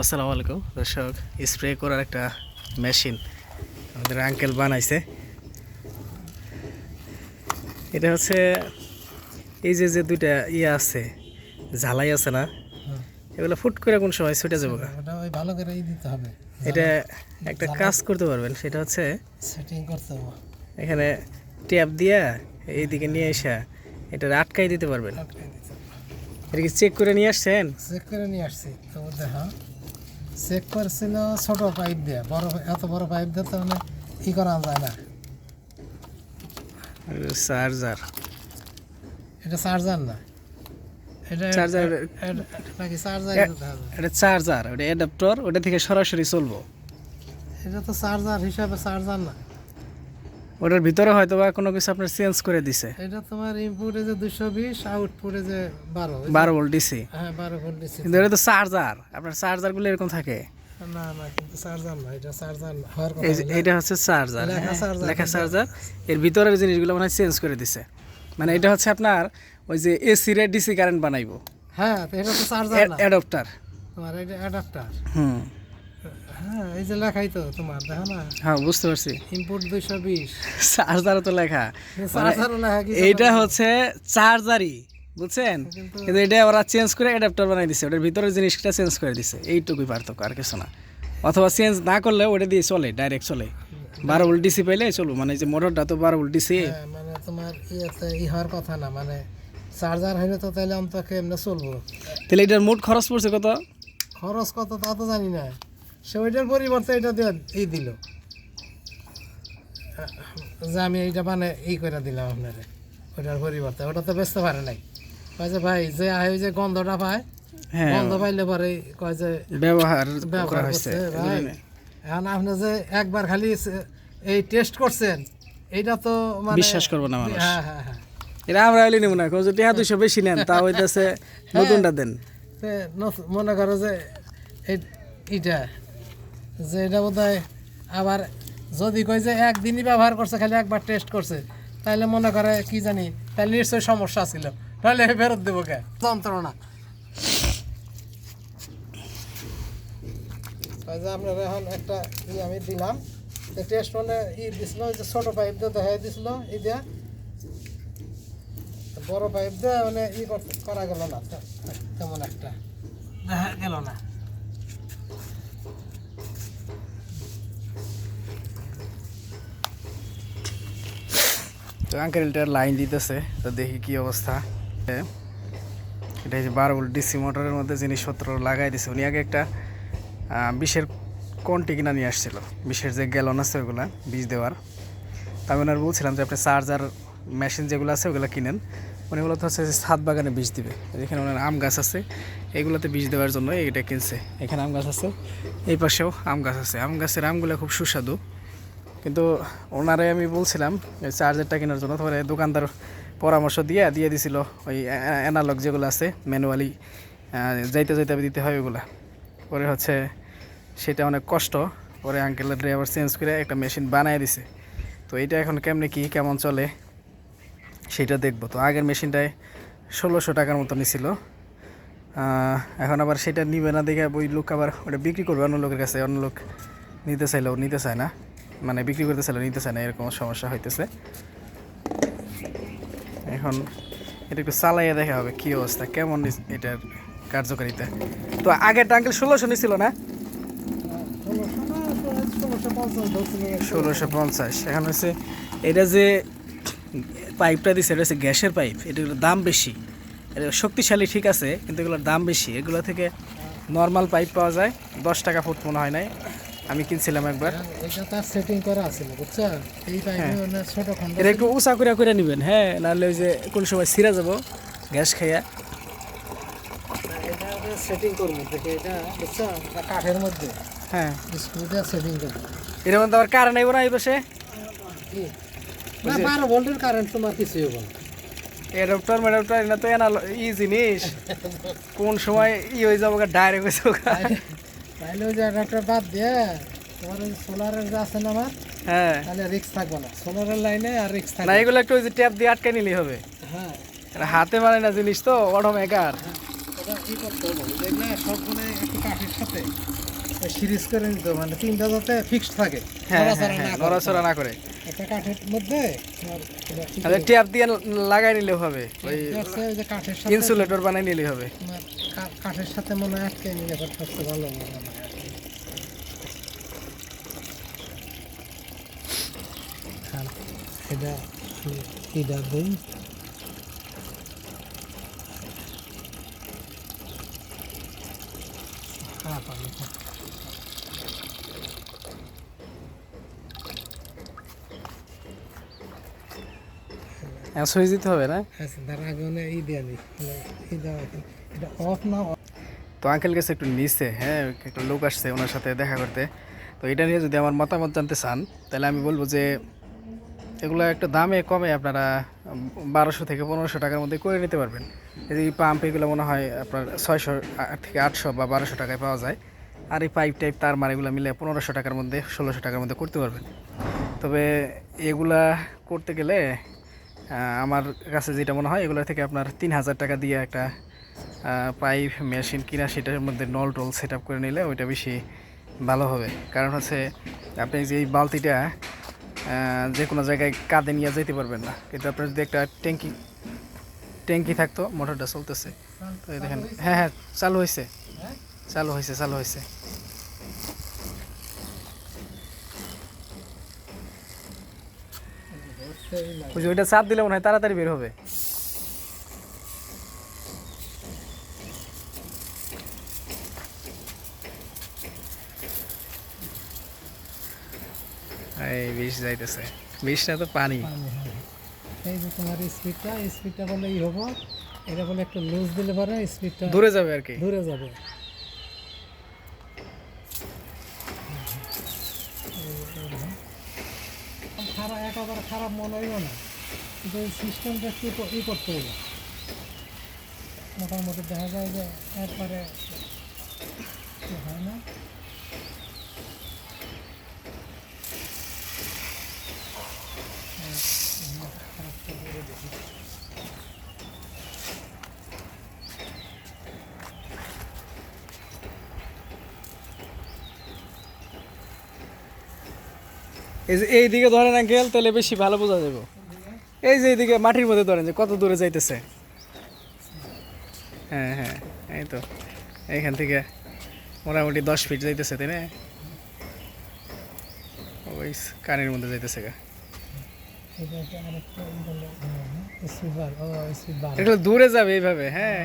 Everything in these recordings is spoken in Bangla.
আসসালামু আলাইকুম। দর্শক স্প্রে করার একটা মেশিন আমাদের আঙ্কেল বানাইছে। এটা হচ্ছে এই যে যে দুইটা ইয়ে আছে ঝালাই আছে না? এগুলো ফুট করে কোন সময় ছুটে যাব ভালো করে দিতে হবে। এটা একটা কাজ করতে পারবেন সেটা হচ্ছে সেটিং করতে হবে। এখানে ট্যাপ দিয়া এইদিকে নিয়ে এসে এটা আটকাই দিতে পারবেন। এটা কি চেক করে নিয়ে আসছেন? চেক করে নিয়ে আসছি। তো দেখা। চেক করছিল ছোট পাইপ দিয়ে বড় এত বড় পাইপ দিয়ে তো মানে ই করা যায় না। চার্জার। এটা চার্জার না। এটা চার্জার নাকি চার্জার এটা চার্জার ওটা অ্যাডাপ্টর ওটা থেকে সরাসরি চলবো। এটা তো চার্জার হিসাবে চার্জার না। ওটার ভিতরে হয়তো বা কোনো কিছু আপনার চেঞ্জ করে দিছে। এটা তোমার ইনপুটে যে দুশো বিশ আউটপুটে যে বারো ওই যে- বারো ভোল্ট ডিসি হ্যাঁ বারো ভোল্ট দিচ্ছি কিন্তু এটা তো চার্জার আপনার চার্জারগুলো এরকম থাকে। না না কিন্তু চার্জার না এটা চার্জার হওয়ার কথা এটা হচ্ছে চার্জার লেখা চার্জার এর ভিতরের জিনিসগুলো মানে চেঞ্জ করে দিছে। মানে এটা হচ্ছে আপনার ওই যে এসি রে ডিসি কারেন্ট বানাইবো। হ্যাঁ এটা তো চার্জার না। অ্যাডাপ্টার তোমার এটা অ্যাডাপ্টার হুম। হ্যাঁ এই যে লেখাই তো তোমার দেখো না? হ্যাঁ বুঝতে পারছি। ইনপুট দুইশো বিশ। চার্জারও তো লেখা। চার্জারও লেখা এইটা হচ্ছে চার্জারই বুঝছেন? কিন্তু এটা ওরা চেঞ্জ করে অ্যাডাপ্টার বানাই দিছে ওটার ভিতরের জিনিসটা চেঞ্জ করে দিছে এইটুকুই পার্থক্য আর কিছু না। অথবা চেঞ্জ না করলে ওটা দিয়ে চলে ডাইরেক্ট চলে। বারো ভোল্ট ডিসি পাইলে চলু মানে যে মোটরটা তো বারো ভোল্ট ডিসি হ্যাঁ, মানে তোমার ইয়েতে ই হওয়ার কথা না মানে চার্জার হইলে তো তাহলে অন্তত এমনি চলবো? তাহলে এটার মোট খরচ পড়ছে কত? খরচ কত তা তো জানি না। সে ওইটার পরিবর্তে এটা দিয়ে ই দিল। যে আমি এইটা মানে ই করে দিলাম আপনারে ওইটার পরিবর্তে। ওটা তো বেচতে পারে নাই। কয় যে ভাই যে আয় যে গন্ধটা পায় হ্যাঁ। গন্ধ পাইলে পরে কয় যে ব্যবহার ব্যবহার ভাই। এখন আপনি যে একবার খালি এই টেস্ট করছেন এইটা তো মানে বিশ্বাস করব না মানুষ। হ্যাঁ হ্যাঁ হ্যাঁ। এটা আমরা হইলে নেব না। যদি হাত দুশো বেশি নেন তা হইতেছে নতুনটা দেন। মনে করো যে এই- এইটা যে এটা বোধ আবার যদি কই যে একদিনই ব্যবহার করছে, খালি একবার টেস্ট করছে তাহলে মনে করে কি জানি তাহলে নিশ্চয়ই সমস্যা ছিল। তাহলে ফেরত দেবো কে? যন্ত্রণা। আপনার এখন একটা ই আমি দিলাম। টেস্ট মানে ই দিছিল যে ছোট পাইপ দিয়ে দেখাই দিছিল, ই দিয়া। বড় পাইপ দিয়ে মানে ই করা গেল না, তেমন একটা। দেখা গেল না। তো আঙ্কেলটার লাইন দিতেছে, তো দেখি কি অবস্থা। এটা হচ্ছে বারো ভোল্ট ডিসি মোটরের মধ্যে জিনিসপত্র লাগাই দিছে। উনি আগে একটা বিষের কোনটি কিনা নিয়ে আসছিল। বিষের যে গ্যালন আছে ওগুলা, বিষ দেওয়ার। তা আমি ওনার বলছিলাম যে আপনি চার্জার মেশিন যেগুলো আছে ওগুলো কিনেন। উনি বলতে হচ্ছে যে ছাদ বাগানে বীজ দিবে। এখানে ওনার আম গাছ আছে, এগুলোতে বীজ দেওয়ার জন্য এটা কিনছে। এখানে আম গাছ আছে, এই পাশেও আম গাছ আছে। আম গাছের আমগুলো খুব সুস্বাদু। কিন্তু ওনারে আমি বলছিলাম চার্জারটা কেনার জন্য, তারপরে দোকানদার পরামর্শ দিয়ে দিয়ে দিছিল ওই অ্যানালগ যেগুলো আছে ম্যানুয়ালি যাইতে যাইতে দিতে হয় ওগুলা। পরে হচ্ছে সেটা অনেক কষ্ট, পরে আঙ্কেলের ড্রাইভার চেঞ্জ করে একটা মেশিন বানায় দিছে। তো এটা এখন কেমনে কি, কেমন চলে, সেটা দেখব। তো আগের মেশিনটায় ষোলোশো টাকার মতো নিছিল। এখন আবার সেটা নিবে না দেখে ওই লোক আবার ওটা বিক্রি করবে, অন্য লোকের কাছে, অন্য লোক নিতে চাইলেও নিতে চায় না। মানে বিক্রি করতে চাইলেও নিতে চায় না, এরকম সমস্যা হইতেছে। এখন এটা একটু চালাইয়া দেখা হবে কি অবস্থা, কেমন এটার কার্যকারিতা। তো আগের টাঙ্কেল ষোলোশো নিছিল না? ষোলোশো পঞ্চাশ। এখন হচ্ছে এটা যে পাইপটা দিছে, এটা হচ্ছে গ্যাসের পাইপ এটার দাম বেশি। এটা শক্তিশালী ঠিক আছে, কিন্তু এগুলোর দাম বেশি। এগুলো থেকে নর্মাল পাইপ পাওয়া যায়, দশ টাকা ফুট মনে হয় নাই। আমি কিনছিলাম একবার। এটা তার সেটিং করা এই পাইপে মানে ছোট খন্ড এটা একটু উঁচা করে করে নেবেন হ্যাঁ নাহলে ওই যে কোন সময় ছিঁড়া যাব গ্যাস খাইয়া। এটা সেটিং করব দেখে এটা কাঠের মধ্যে। হ্যাঁ। স্ক্রুটা সেটিং করব। এর মধ্যে আবার কারেন্ট আইব না এই পাশে? না বারো ভোল্টের কারেন্ট তোমার কিছু হবে না। অ্যাডাপ্টার ম্যাডাপ্টার এটা তো ই জিনিস কোন সময় ই হয়ে যাব ডাইরেক্ট হয়ে যাব তাহলে ওই বাদ দিয়ে তোমার ওই সোলারের যে আছে না আমার হ্যাঁ। তাহলে রিক্স থাকবে না। সোলারের লাইনে আর রিক্স না এগুলো একটু ওই যে ট্যাপ দিয়ে আটকে নিলেই হবে। হ্যাঁ। হাতে মানে না জিনিস তো অটো মেকার ওটা কি করতে হবে? দেখলে সবগুলো একটু কাঠের সাথে সিরিজ করে নিতে মানে তিনটা যাতে ফিক্সড থাকে হ্যাঁ নড়াচড়া হ্যাঁ, না হ্যাঁ, করে। একটা কাঠের মধ্যে তাহলে ট্যাপ দিয়ে লাগাই নিলেও হবে। ওই কাঠের সাথে ইনসুলেটর বানাই নিলেই হবে। কাঠের সাথে মনে হয় আটকে নিলে সবচেয়ে ভালো মনে হয়। আর এটা এটা দিই। হ্যাঁ পাবো হ্যাঁ সুইচ দিতে হবে না আচ্ছা তার আগে মানে ই দিয়ে দিই ই দেওয়া এটা অফ না তো আঙ্কেল গেছে একটু নিচে হ্যাঁ একটা লোক আসছে ওনার সাথে দেখা করতে। তো এটা নিয়ে যদি আমার মতামত জানতে চান তাহলে আমি বলব যে এগুলো একটু দামে কমে আপনারা বারোশো থেকে পনেরোশো টাকার মধ্যে করে নিতে পারবেন। এই পাম্প এগুলো মনে হয় আপনার ছয়শো থেকে আটশো বা বারোশো টাকায় পাওয়া যায়। আর এই পাইপ টাইপ তার মার এগুলো মিলে পনেরোশো টাকার মধ্যে ষোলোশো টাকার মধ্যে করতে পারবেন। তবে এগুলা করতে গেলে আমার কাছে যেটা মনে হয়, এগুলো থেকে আপনার তিন হাজার টাকা দিয়ে একটা পাইপ মেশিন কিনা, সেটার মধ্যে নল টল সেট করে নিলে ওইটা বেশি ভালো হবে। কারণ হচ্ছে, আপনি যে এই বালতিটা যে কোনো জায়গায় কাঁধে নিয়ে যেতে পারবেন না। কিন্তু আপনার যদি একটা ট্যাঙ্কি ট্যাঙ্কি থাকতো, মোটরটা চলতেছে। তো দেখেন হ্যাঁ হ্যাঁ চালু হয়েছে হ্যাঁ? চালু হয়েছে চালু হয়েছে সেই লাগে। ওই যে ওইটা চাপ দিলে মনে হয় তাড়াতাড়ি বের হবে। এই বিষ যাইতেছে। বিষটা তো পানি। পানি, হ্যাঁ। এই যে তোমার স্পিডটা স্পিডটা বলে ই হব। এটা বলে একটু লুজ দিলে পরে স্পিডটা দূরে যাবে আর কি। দূরে যাবে। একেবারে খারাপ মনে হইব না। কিন্তু এই সিস্টেমটা একটু ই করতে হইব মোটামুটি দেখা যায় যে একবারে হয় না এই যে এই দিকে ধরেন আঙ্কেল তাহলে বেশি ভালো বোঝা যাবে। এই যে এইদিকে মাটির মধ্যে ধরেন যে কত দূরে যাইতেছে। হ্যাঁ হ্যাঁ এই তো। এইখান থেকে মোটামুটি দশ ফিট যাইতেছে তাই না? ওই কানের মধ্যে যাইতেছে গা। হ্যাঁ। এগুলো দূরে যাবে এইভাবে হ্যাঁ।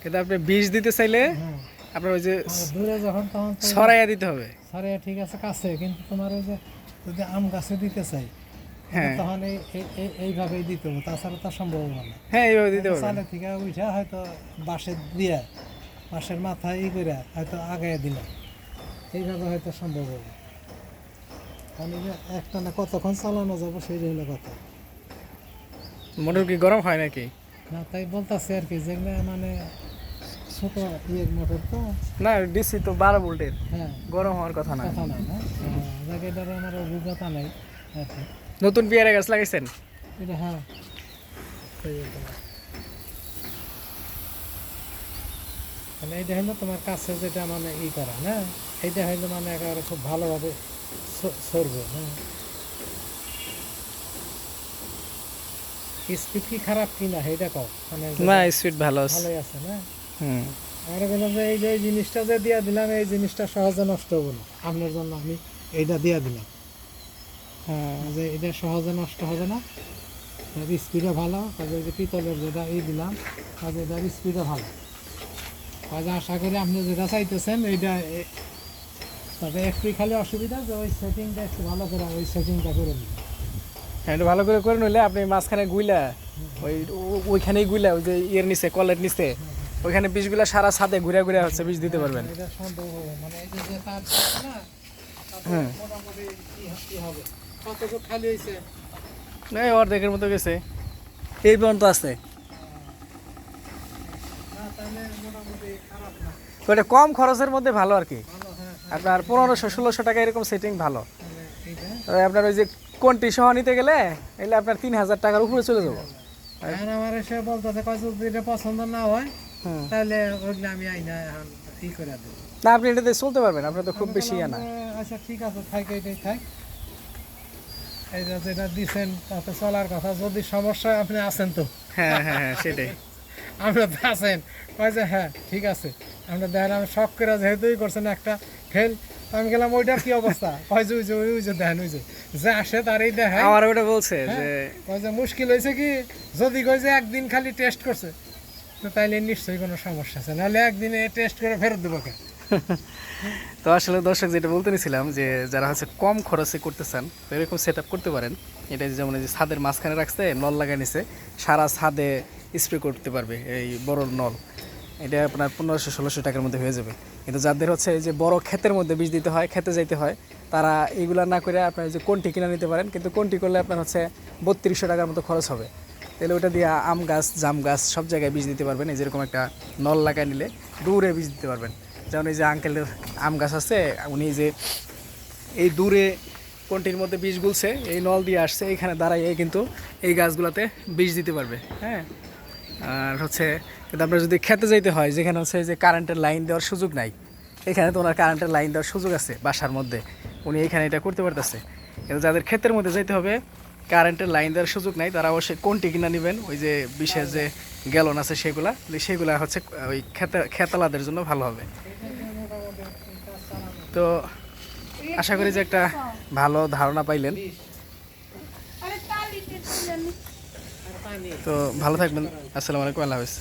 কিন্তু আপনি বিষ দিতে চাইলে হ্যাঁ। আপনার ওই যে দূরে যখন তখন ছড়াইয়া দিতে হবে। সরে ঠিক আছে কাছে। কিন্তু তোমার ওই যে যদি আম গাছে দিতে চাই হ্যাঁ। তখন এই এই- এইভাবেই দিতে হবে। তাছাড়া তো সম্ভব না। হ্যাঁ এইভাবে দিতে চালে থেকে উঠে হয়তো বাঁশের দিয়ে বাঁশের মাথায় ই করে হয়তো আগায় দিলাম এইভাবে হয়তো সম্ভব হবে। কারণ একটা না কতক্ষণ চালানো যাব সেই হলো কথা। মোটর কি গরম হয় নাকি? না তাই বলতেছে আর কি যেগুলো মানে ছোট ইয়ের মোটর তো না ডিসি তো বারো ভোল্টের। হ্যাঁ। গরম হওয়ার কথা না। আমার অভিজ্ঞতা নেই নতুন পেয়ারা গাছ লাগাইছেন? এটা হ্যাঁ। সেই এটা। মানে এইটা হলো তোমার কাছে যেটা মানে ই করা না? এইটা হইল মানে একেবারে খুব ভালোভাবে সরবে হ্যাঁ স্পিড কি খারাপ কি না এটা কও। মানে না স্পিড ভালো আছে। ভালোই আছে না? হুম। আর বললাম যে এই যে এই জিনিসটা যে দিয়া দিলাম এই জিনিসটা সহজে নষ্ট হবে না। আপনার জন্য আমি এইটা দিয়া দিলাম। হুম যে এটা সহজে নষ্ট হবে না। এর স্পিডও ভালো কাজে যে পিতলের যেটা এই দিলাম কাজে এটার স্পিডও ভালো। কাজে আশা করি আপনি যেটা চাইতেছেন এইটা তবে একটু খালি অসুবিধা যে ওই সেটিংটা একটু ভালো করে ওই সেটিংটা করে দিন হ্যাঁ, একটু ভালো করে করে নিলে আপনি মাঝখানে গুইলা ওই ওইখানেই গুইলা ওই যে ইয়ের নিচে কলের নিচে। ওইখানে বীজগুলা সারা ছাদে ঘুরে ঘুরে হচ্ছে বীজ দিতে পারবেন। মানে এই যে যে তার না অর্ধেকের মতো গেছে। এই পর্যন্ত আছে। কম খরচের মধ্যে ভালো আর কি। হ্যাঁ আপনার পনেরোশো ষোলোশো টাকা এরকম সেটিং ভালো। আপনার ওই যে কোনটি সহ নিতে গেলে এলে আপনার তিন হাজার টাকার উপরে চলে যাব। আমার এসে বলতেছে এটা পছন্দ না হয় তাহলে ওইগুলো আমি আইনা এখন ই করে দেবো। না আপনি এটাতে চলতে পারবেন আপনার তো খুব বেশি ইয়া না। আচ্ছা ঠিক আছে থাক থাক। যেটা দিছেন তাতে চলার কথা যদি সমস্যা আপনি আছেন তো। হ্যাঁ হ্যাঁ হ্যাঁ সেটাই। আমরা তো আছেন। কয় যে হ্যাঁ ঠিক আছে। আমরা দেখেন আমি শখ করে যেহেতুই করছেন একটা ফেল আমি গেলাম ওইটার কি অবস্থা? কয় যে ওই যে ওই যে দেখেন ওই যে যে আসে তারই দেখে আমার ওটা বলছে যে কয় যে মুশকিল হয়েছে কি? যদি কয় যে একদিন খালি টেস্ট করছে। তো তাইলে নিশ্চয়ই কোনো সমস্যা আছে। নাহলে একদিনে টেস্ট করে ফেরত দেবো তো আসলে দর্শক যেটা বলতে নিছিলাম যে, যারা হচ্ছে কম খরচে করতে চান, তো এরকম সেট করতে পারেন। এটা যেমন যে ছাদের মাঝখানে রাখছে, নল লাগাই নিছে, সারা ছাদে স্প্রে করতে পারবে এই বড় নল। এটা আপনার পনেরোশো, ষোলোশো টাকার মধ্যে হয়ে যাবে। কিন্তু যাদের হচ্ছে যে বড় ক্ষেতের মধ্যে বীজ দিতে হয়, খেতে যাইতে হয়, তারা এইগুলা না করে আপনার যে কোনটি কিনে নিতে পারেন, কিন্তু কোনটি করলে আপনার হচ্ছে বত্রিশশো টাকার মতো খরচ হবে। তাহলে ওটা দিয়ে আম গাছ, জাম গাছ সব জায়গায় বীজ দিতে পারবেন। এই যেরকম একটা নল লাগাই নিলে দূরে বীজ দিতে পারবেন। যেমন এই যে আঙ্কেলের আম গাছ আছে, উনি যে এই দূরে কোনটির মধ্যে বীজ গুলছে, এই নল দিয়ে আসছে, এইখানে দাঁড়াইয়ে কিন্তু এই গাছগুলোতে বীজ দিতে পারবে হ্যাঁ? আর হচ্ছে আপনার যদি খেতে যাইতে হয়, যেখানে হচ্ছে যে কারেন্টের লাইন দেওয়ার সুযোগ নাই, এখানে তো ওনার কারেন্টের লাইন দেওয়ার সুযোগ আছে বাসার মধ্যে। উনি এখানে এটা করতে পারতেছে। কিন্তু যাদের ক্ষেতের মধ্যে যাইতে হবে কারেন্টের লাইন দেওয়ার সুযোগ নাই তারা অবশ্যই কোনটি কিনা নেবেন ওই যে বিশেষ যে গ্যালন আছে সেগুলা সেগুলা হচ্ছে ওই খেতে খেতালাদের জন্য ভালো হবে। তো আশা করি যে একটা ভালো ধারণা পাইলেন। তো ভালো থাকবেন আসসালামু আলাইকুম আল্লাহ হাফিজ।